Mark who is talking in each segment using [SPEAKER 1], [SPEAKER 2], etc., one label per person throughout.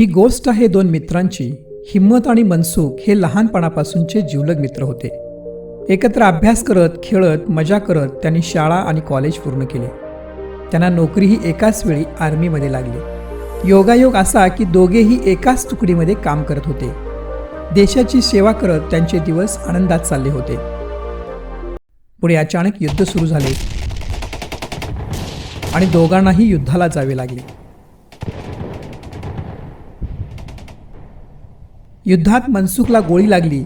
[SPEAKER 1] ही गोष्ट आहे दोन मित्रांची हिम्मत आणि मनसुख हे लहानपणापासूनचे जिवलग मित्र होते. एकत्र अभ्यास करत खेळत मजा करत त्यांनी शाळा आणि कॉलेज पूर्ण केले. त्यांना नोकरीही एकाच वेळी आर्मीमध्ये लागली. योगायोग असा की दोघेही एकाच तुकडीमध्ये काम करत होते. देशाची सेवा करत त्यांचे दिवस आनंदात चालले होते. पुढे अचानक युद्ध सुरू झाले. आणि दोघांनाही युद्धाला जावे लागले. युद्धात मनसुखला गोळी लागली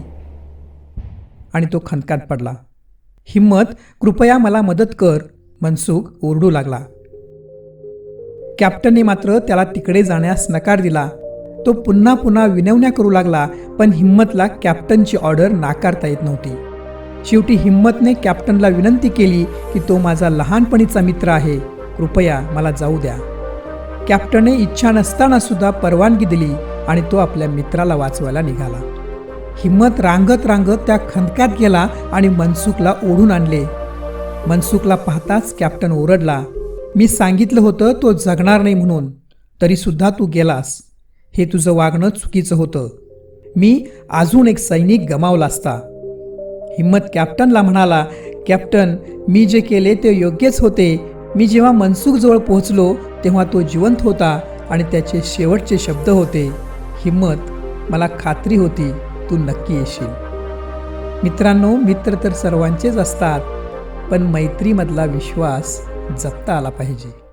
[SPEAKER 1] आणि तो खंदकात पडला. हिम्मत कृपया मला मदत कर मनसुख ओरडू लागला. कॅप्टनने मात्र त्याला तिकडे जाण्यास नकार दिला. तो पुन्हा पुन्हा विनवण्या करू लागला पण हिम्मतला कॅप्टनची ऑर्डर नाकारता येत नव्हती. शेवटी हिम्मतने कॅप्टनला विनंती केली की तो माझा लहानपणीचा मित्र आहे कृपया मला जाऊ द्या. कॅप्टनने इच्छा नसताना सुद्धा परवानगी दिली. आणि तो आपल्या मित्राला वाचवायला निघाला. हिम्मत रांगत रांगत त्या खंदक्यात गेला आणि मनसुखला ओढून आणले. मनसुखला पाहताच कॅप्टन ओरडला मी सांगितलं होतं तो जगणार नाही म्हणून तरीसुद्धा तू गेलास. हे तुझं वागणं चुकीचं होतं. मी अजून एक सैनिक गमावला असता. हिम्मत कॅप्टनला म्हणाला कॅप्टन मी जे केले ते योग्यच होते. मी जेव्हा मनसुखजवळ पोहोचलो तेव्हा तो जिवंत होता आणि त्याचे शेवटचे शब्द होते. हिम्मत मला खात्री होती तू नक्की येशील. मित्रांनो मित्र तर सर्वांचेच असतात पण मैत्रीमधला विश्वास जपता आला पाहिजे.